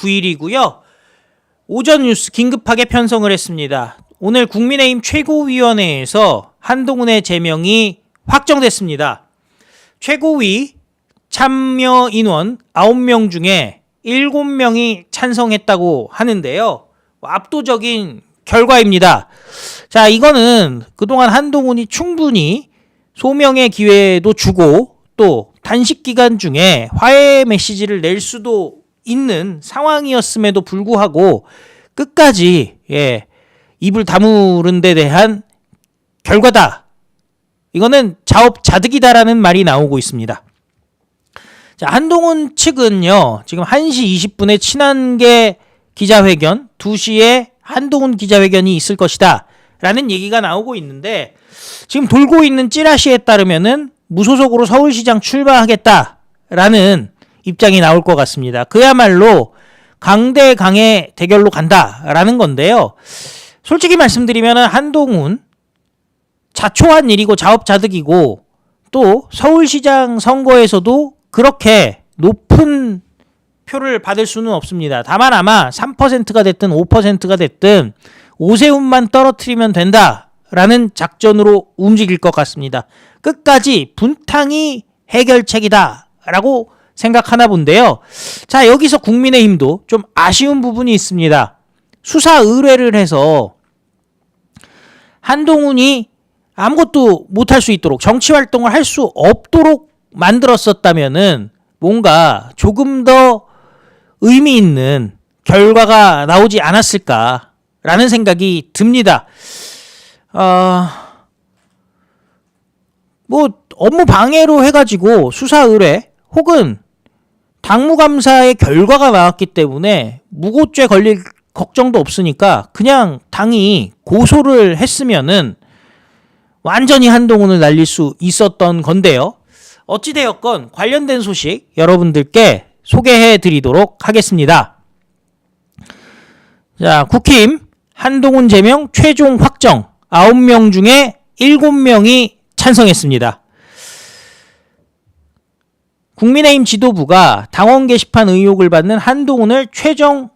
9일이고요. 오전 뉴스 긴급하게 편성을 했습니다. 오늘 국민의힘 최고위원회에서 한동훈의 제명이 확정됐습니다. 최고위 참여 인원 9명 중에 7명이 찬성했다고 하는데요. 압도적인 결과입니다. 자, 이거는 그동안 한동훈이 충분히 소명의 기회도 주고 또 단식 기간 중에 화해 메시지를 낼 수도 있는 상황이었음에도 불구하고 끝까지 예, 입을 다무른 데 대한 결과다. 이거는 자업자득이다라는 말이 나오고 있습니다. 자, 한동훈 측은요, 지금 1시 20분에 친한계 기자회견, 2시에 한동훈 기자회견이 있을 것이다. 라는 얘기가 나오고 있는데, 지금 돌고 있는 찌라시에 따르면은 무소속으로 서울시장 출마하겠다. 라는 입장이 나올 것 같습니다. 그야말로 강대 강의 대결로 간다. 라는 건데요. 솔직히 말씀드리면 한동훈 자초한 일이고 자업자득이고 또 서울시장 선거에서도 그렇게 높은 표를 받을 수는 없습니다. 다만 아마 3%가 됐든 5%가 됐든 오세훈만 떨어뜨리면 된다라는 작전으로 움직일 것 같습니다. 끝까지 분탕이 해결책이다라고 생각하나 본데요. 자, 여기서 국민의힘도 좀 아쉬운 부분이 있습니다. 수사 의뢰를 해서 한동훈이 아무것도 못할 수 있도록 정치 활동을 할 수 없도록 만들었었다면은 뭔가 조금 더 의미 있는 결과가 나오지 않았을까라는 생각이 듭니다. 어, 뭐 업무 방해로 해가지고 수사 의뢰 혹은 당무감사의 결과가 나왔기 때문에 무고죄 걸릴 걱정도 없으니까 그냥 당이 고소를 했으면은 완전히 한동훈을 날릴 수 있었던 건데요. 어찌되었건 관련된 소식 여러분들께 소개해 드리도록 하겠습니다. 자, 국힘 한동훈 제명 최종 확정 9명 중에 7명이 찬성했습니다. 국민의힘 지도부가 당원 게시판 의혹을 받는 한동훈을 최종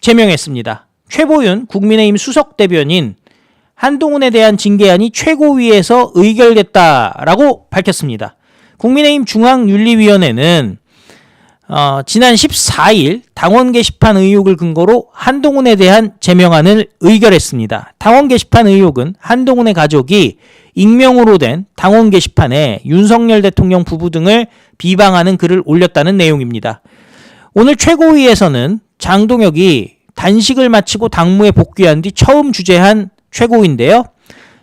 제명했습니다. 최보윤 국민의힘 수석 대변인 한동훈에 대한 징계안이 최고위에서 의결됐다라고 밝혔습니다. 국민의힘 중앙윤리위원회는 어, 지난 14일 당원 게시판 의혹을 근거로 한동훈에 대한 제명안을 의결했습니다. 당원 게시판 의혹은 한동훈의 가족이 익명으로 된 당원 게시판에 윤석열 대통령 부부 등을 비방하는 글을 올렸다는 내용입니다. 오늘 최고위에서는 장동혁이 단식을 마치고 당무에 복귀한 뒤 처음 주재한 최고위인데요.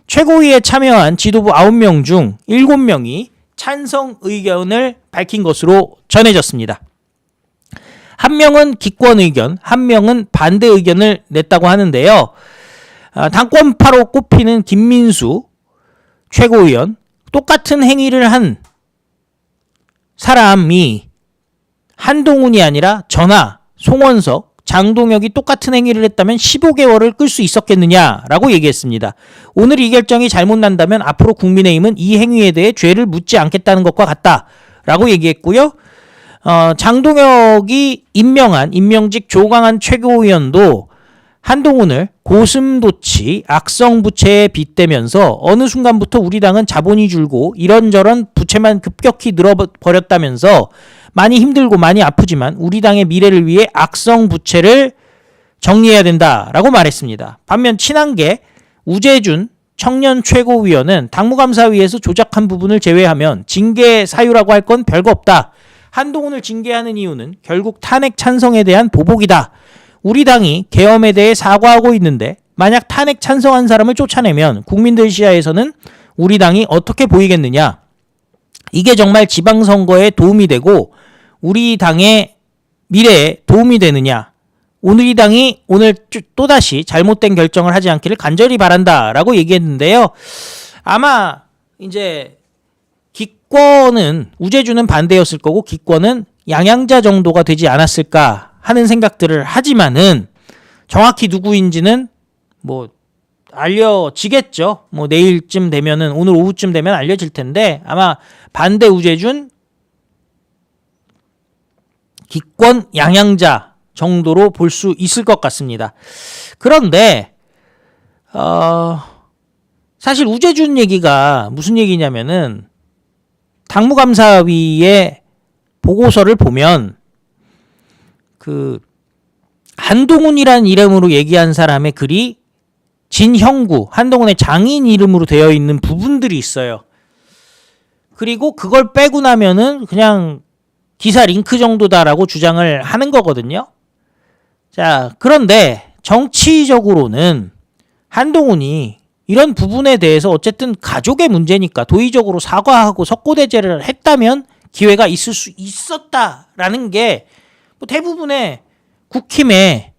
최고위에 참여한 지도부 9명 중 7명이 찬성 의견을 밝힌 것으로 전해졌습니다. 한 명은 기권 의견, 한 명은 반대 의견을 냈다고 하는데요. 아, 당권파로 꼽히는 김민수 최고위원 똑같은 행위를 한 사람이 한동훈이 아니라 전하, 송원석, 장동혁이 똑같은 행위를 했다면 15개월을 끌 수 있었겠느냐라고 얘기했습니다. 오늘 이 결정이 잘못 난다면 앞으로 국민의힘은 이 행위에 대해 죄를 묻지 않겠다는 것과 같다라고 얘기했고요. 어, 장동혁이 임명한 임명직 조광한 최고위원도 한동훈을 고슴도치 악성 부채에 빗대면서 어느 순간부터 우리 당은 자본이 줄고 이런저런 부채만 급격히 늘어버렸다면서 많이 힘들고 많이 아프지만 우리 당의 미래를 위해 악성 부채를 정리해야 된다라고 말했습니다. 반면 친한계 우재준 청년 최고위원은 당무감사위에서 조작한 부분을 제외하면 징계 사유라고 할 건 별거 없다. 한동훈을 징계하는 이유는 결국 탄핵 찬성에 대한 보복이다. 우리 당이 계엄에 대해 사과하고 있는데 만약 탄핵 찬성한 사람을 쫓아내면 국민들 시야에서는 우리 당이 어떻게 보이겠느냐? 이게 정말 지방선거에 도움이 되고 우리 당의 미래에 도움이 되느냐? 오늘 이 당이 오늘 또다시 잘못된 결정을 하지 않기를 간절히 바란다 라고 얘기했는데요. 아마 이제 기권은 우재주는 반대였을 거고 기권은 양양자 정도가 되지 않았을까 하는 생각들을 하지만은 정확히 누구인지는 뭐 알려지겠죠. 뭐 내일쯤 되면은 오늘 오후쯤 되면 알려질 텐데 아마 반대 우재준 기권 양양자 정도로 볼 수 있을 것 같습니다. 그런데 어, 사실 우재준 얘기가 무슨 얘기냐면은 당무감사위의 보고서를 보면 그 한동훈이란 이름으로 얘기한 사람의 글이 진형구 한동훈의 장인 이름으로 되어 있는 부분들이 있어요. 그리고 그걸 빼고 나면은 그냥 기사 링크 정도다라고 주장을 하는 거거든요. 자, 그런데 정치적으로는 한동훈이 이런 부분에 대해서 어쨌든 가족의 문제니까 도의적으로 사과하고 석고대죄를 했다면 기회가 있을 수 있었다라는 게 뭐 대부분의 국힘의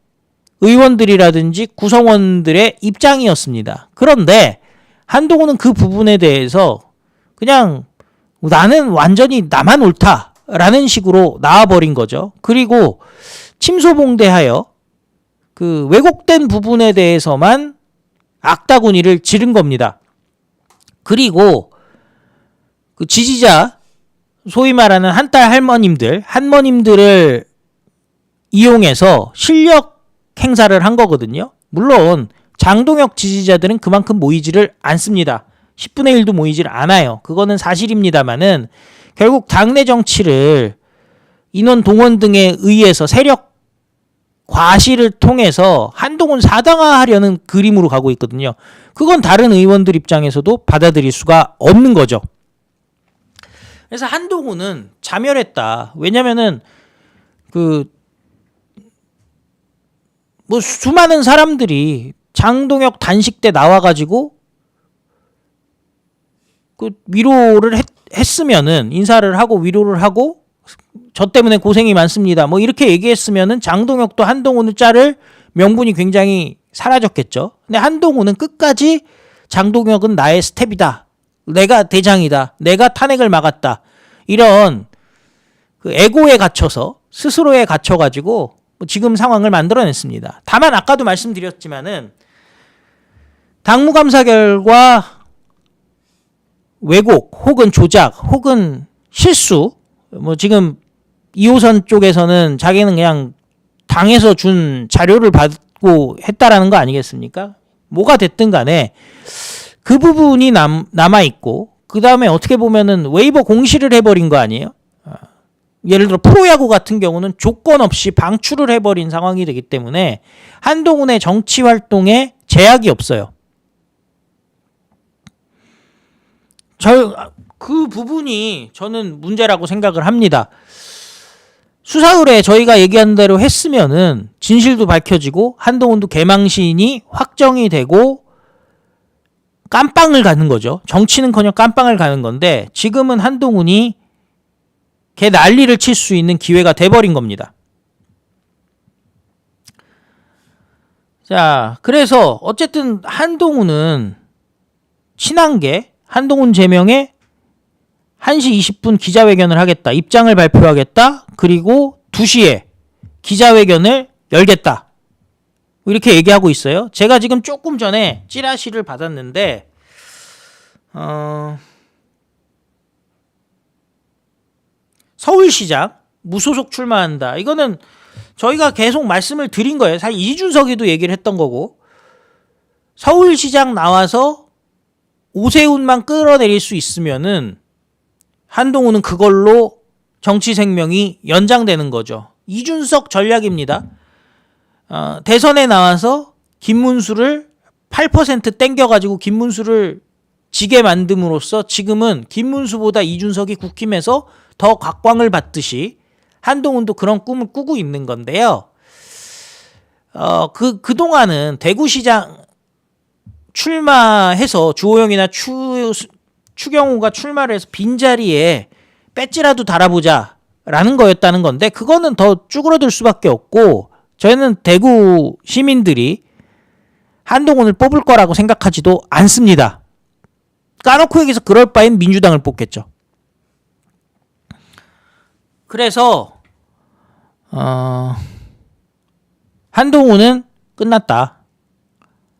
의원들이라든지 구성원들의 입장이었습니다. 그런데 한동훈은 그 부분에 대해서 그냥 나는 완전히 나만 옳다라는 식으로 나와버린 거죠. 그리고 침소봉대하여 그 왜곡된 부분에 대해서만 악다구니를 지른 겁니다. 그리고 그 지지자 소위 말하는 한딸 할머님들, 한머님들을 이용해서 실력 행사를 한 거거든요. 물론 장동혁 지지자들은 그만큼 모이지를 않습니다. 10분의 1도 모이질 않아요. 그거는 사실입니다만은 결국 당내 정치를 인원 동원 등에 의해서 세력 과시를 통해서 한동훈 사당화하려는 그림으로 가고 있거든요. 그건 다른 의원들 입장에서도 받아들일 수가 없는 거죠. 그래서 한동훈은 자멸했다. 왜냐면은 그 뭐 수많은 사람들이 장동혁 단식 때 나와 가지고 그 위로를 했, 했으면은 인사를 하고 위로를 하고 저 때문에 고생이 많습니다. 뭐 이렇게 얘기했으면은 장동혁도 한동훈을 자를 명분이 굉장히 사라졌겠죠. 근데 한동훈은 끝까지 장동혁은 나의 스텝이다. 내가 대장이다. 내가 탄핵을 막았다. 이런 그 에고에 갇혀서 스스로에 갇혀가지고 지금 상황을 만들어냈습니다. 다만 아까도 말씀드렸지만은 당무감사 결과 왜곡 혹은 조작 혹은 실수 뭐 지금 2호선 쪽에서는 자기는 그냥 당에서 준 자료를 받고 했다라는 거 아니겠습니까? 뭐가 됐든 간에 그 부분이 남, 남아있고, 그 다음에 어떻게 보면은 웨이버 공시를 해버린 거 아니에요? 아, 예를 들어 프로야구 같은 경우는 조건 없이 방출을 해버린 상황이 되기 때문에 한동훈의 정치 활동에 제약이 없어요. 저, 그 부분이 저는 문제라고 생각을 합니다. 수사 의뢰 저희가 얘기한 대로 했으면은 진실도 밝혀지고 한동훈도 개망신이 확정이 되고 깜빵을 가는 거죠. 정치는커녕 깜빵을 가는 건데 지금은 한동훈이 개 난리를 칠 수 있는 기회가 돼버린 겁니다. 자, 그래서 어쨌든 한동훈은 친한 게 한동훈 제명에 1시 20분 기자회견을 하겠다. 입장을 발표하겠다. 그리고 2시에 기자회견을 열겠다. 이렇게 얘기하고 있어요. 제가 지금 조금 전에 찌라시를 받았는데, 어, 서울시장 무소속 출마한다. 이거는 저희가 계속 말씀을 드린 거예요. 사실 이준석이도 얘기를 했던 거고, 서울시장 나와서 오세훈만 끌어내릴 수 있으면은 한동훈은 그걸로 정치 생명이 연장되는 거죠. 이준석 전략입니다. 어, 대선에 나와서 김문수를 8% 땡겨가지고 김문수를 지게 만듦으로써 지금은 김문수보다 이준석이 국힘에서 더 각광을 받듯이 한동훈도 그런 꿈을 꾸고 있는 건데요. 어, 그, 그동안은 대구시장 출마해서 주호영이나 추, 추경호가 출마를 해서 빈자리에 배지라도 달아보자 라는 거였다는 건데 그거는 더 쭈그러들 수밖에 없고 저희는 대구 시민들이 한동훈을 뽑을 거라고 생각하지도 않습니다. 까놓고 얘기해서 그럴 바엔 민주당을 뽑겠죠. 그래서 어, 한동훈은 끝났다.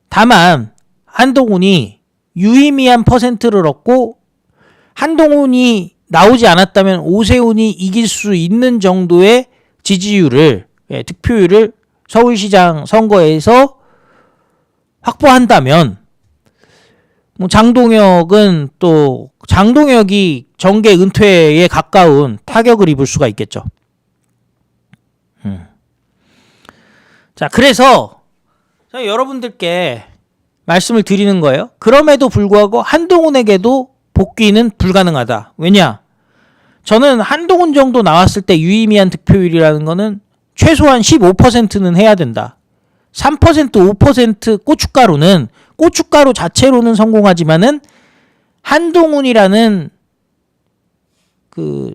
다만 한동훈이 유의미한 퍼센트를 얻고 한동훈이 나오지 않았다면 오세훈이 이길 수 있는 정도의 지지율을 예, 득표율을 서울시장 선거에서 확보한다면 뭐 장동혁은 또 장동혁이 정계 은퇴에 가까운 타격을 입을 수가 있겠죠. 음. 자, 그래서 자, 여러분들께 말씀을 드리는 거예요. 그럼에도 불구하고 한동훈에게도 복귀는 불가능하다. 왜냐? 저는 한동훈 정도 나왔을 때 유의미한 득표율이라는 거는 최소한 15%는 해야 된다. 3% 5% 고춧가루는 고춧가루 자체로는 성공하지만은 한동훈이라는 그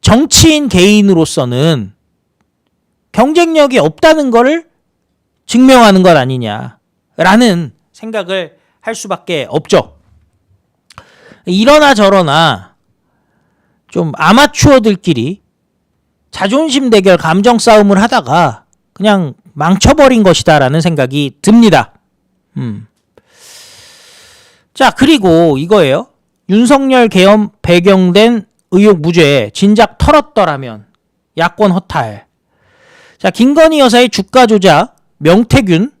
정치인 개인으로서는 경쟁력이 없다는 것을 증명하는 것 아니냐라는 생각을 할 수밖에 없죠. 이러나 저러나 좀 아마추어들끼리 자존심 대결, 감정 싸움을 하다가 그냥 망쳐버린 것이다라는 생각이 듭니다. 음. 자, 그리고 이거예요. 윤석열 계엄 배경된 의혹 무죄 진작 털었더라면 야권 허탈. 자, 김건희 여사의 주가 조작 명태균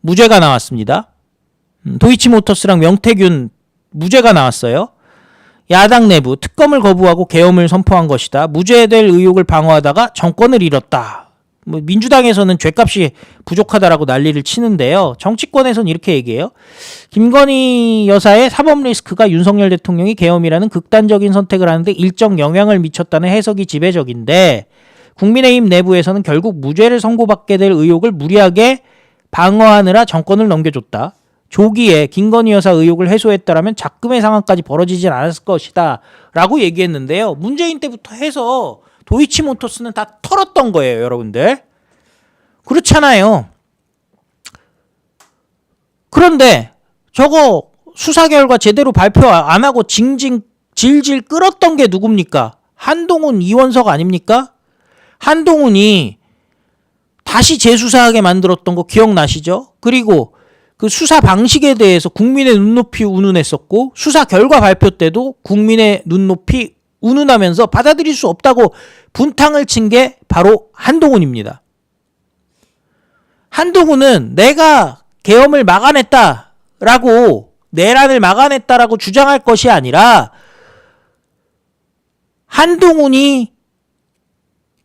무죄가 나왔습니다. 음, 도이치모터스랑 명태균 무죄가 나왔어요. 야당 내부 특검을 거부하고 계엄을 선포한 것이다. 무죄될 의혹을 방어하다가 정권을 잃었다. 뭐 민주당에서는 죄값이 부족하다라고 난리를 치는데요. 정치권에서는 이렇게 얘기해요. 김건희 여사의 사법 리스크가 윤석열 대통령이 계엄이라는 극단적인 선택을 하는데 일정 영향을 미쳤다는 해석이 지배적인데 국민의힘 내부에서는 결국 무죄를 선고받게 될 의혹을 무리하게 방어하느라 정권을 넘겨줬다. 조기에 김건희 여사 의혹을 해소했다라면 작금의 상황까지 벌어지진 않았을 것이다. 라고 얘기했는데요. 문재인 때부터 해서 도이치모터스는 다 털었던 거예요, 여러분들. 그렇잖아요. 그런데 저거 수사 결과 제대로 발표 안 하고 징징 질질 끌었던 게 누굽니까? 한동훈 이원석 아닙니까? 한동훈이 다시 재수사하게 만들었던 거 기억나시죠? 그리고 그 수사 방식에 대해서 국민의 눈높이 운운했었고 수사 결과 발표 때도 국민의 눈높이 운운하면서 받아들일 수 없다고 분탕을 친 게 바로 한동훈입니다. 한동훈은 내가 계엄을 막아냈다라고 내란을 막아냈다라고 주장할 것이 아니라 한동훈이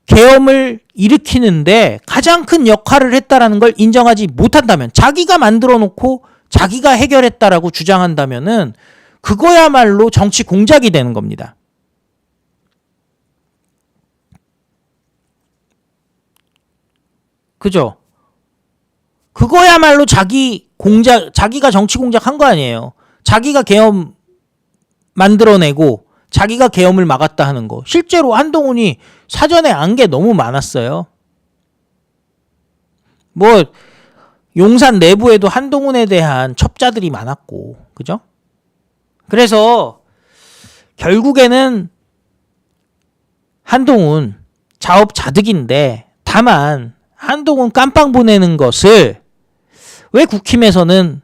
계엄을 일으키는데 가장 큰 역할을 했다라는 걸 인정하지 못한다면 자기가 만들어 놓고 자기가 해결했다라고 주장한다면은 그거야말로 정치 공작이 되는 겁니다. 그죠? 그거야말로 자기 공작, 자기가 정치 공작한 거 아니에요. 자기가 계엄 만들어내고 자기가 계엄을 막았다 하는 거. 실제로 한동훈이 사전에 안 게 너무 많았어요. 뭐 용산 내부에도 한동훈에 대한 첩자들이 많았고, 그죠? 그래서 결국에는 한동훈 자업자득인데 다만 한동훈 깜빵 보내는 것을 왜 국힘에서는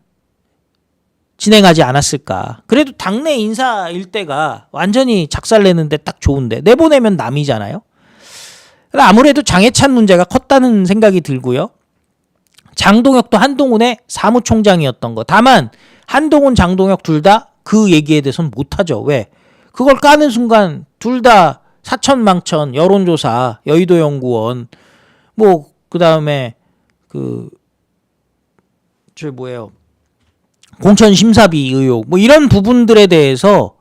진행하지 않았을까? 그래도 당내 인사 일대가 완전히 작살내는데 딱 좋은데 내보내면 남이잖아요. 아무래도 장해찬 문제가 컸다는 생각이 들고요. 장동혁도 한동훈의 사무총장이었던 거. 다만 한동훈, 장동혁 둘 다 그 얘기에 대해서는 못하죠. 왜? 그걸 까는 순간 둘 다 사천망천 여론조사 여의도 연구원 뭐 그 다음에 그 저 뭐예요 공천 심사비 의혹 뭐 이런 부분들에 대해서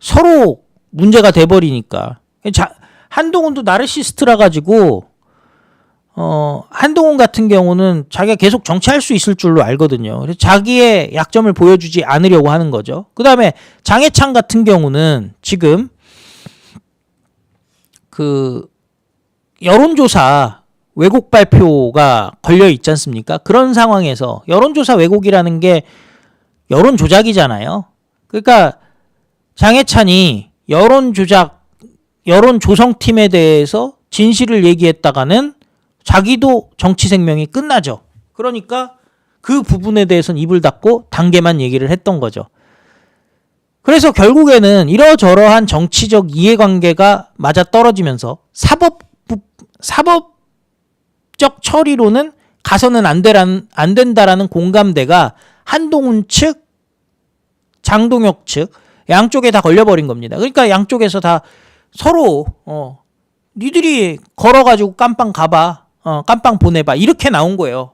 서로 문제가 돼버리니까 자, 한동훈도 나르시스트라 가지고 어 한동훈 같은 경우는 자기가 계속 정치할 수 있을 줄로 알거든요. 그래서 자기의 약점을 보여주지 않으려고 하는 거죠. 그 다음에 장해찬 같은 경우는 지금 그 여론조사 왜곡 발표가 걸려 있지 않습니까? 그런 상황에서 여론조사 왜곡이라는 게 여론 조작이잖아요. 그러니까 장해찬이 여론 조작, 여론 조성팀에 대해서 진실을 얘기했다가는 자기도 정치 생명이 끝나죠. 그러니까 그 부분에 대해서는 입을 닫고 단계만 얘기를 했던 거죠. 그래서 결국에는 이러저러한 정치적 이해관계가 맞아 떨어지면서 사법 사법적 처리로는 가서는 안 되란 안 된다라는 공감대가 한동훈 측, 장동혁 측 양쪽에 다 걸려버린 겁니다. 그러니까 양쪽에서 다 서로 어 니들이 걸어가지고 깜빵 가봐, 어 깜빵 보내봐 이렇게 나온 거예요.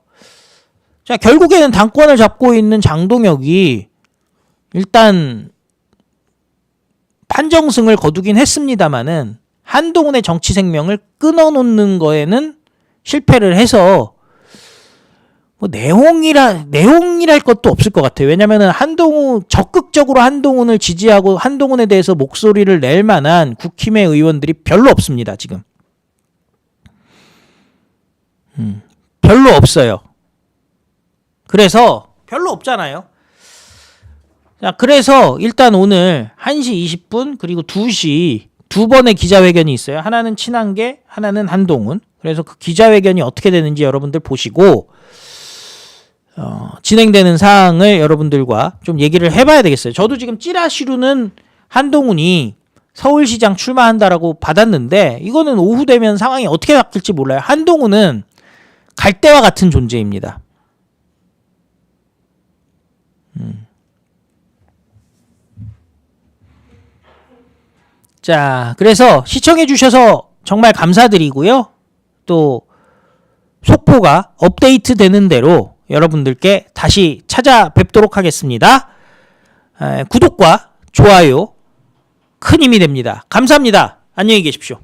자 결국에는 당권을 잡고 있는 장동혁이 일단 판정승을 거두긴 했습니다마는 한동훈의 정치 생명을 끊어놓는 거에는 실패를 해서 뭐 내용이라 내용이랄 것도 없을 것 같아요. 왜냐면은 한동훈 적극적으로 한동훈을 지지하고 한동훈에 대해서 목소리를 낼 만한 국힘의 의원들이 별로 없습니다. 지금 음, 별로 없어요. 그래서 별로 없잖아요. 자, 그래서 일단 오늘 1시 20분 그리고 2시 두 번의 기자회견이 있어요. 하나는 친한계, 하나는 한동훈. 그래서 그 기자회견이 어떻게 되는지 여러분들 보시고 어, 진행되는 사항을 여러분들과 좀 얘기를 해봐야 되겠어요. 저도 지금 찌라시로는 한동훈이 서울시장 출마한다라고 받았는데 이거는 오후 되면 상황이 어떻게 바뀔지 몰라요. 한동훈은 갈대와 같은 존재입니다. 자, 그래서 시청해 주셔서 정말 감사드리고요. 또 속보가 업데이트 되는 대로 여러분들께 다시 찾아뵙도록 하겠습니다. 에, 구독과 좋아요 큰 힘이 됩니다. 감사합니다. 안녕히 계십시오.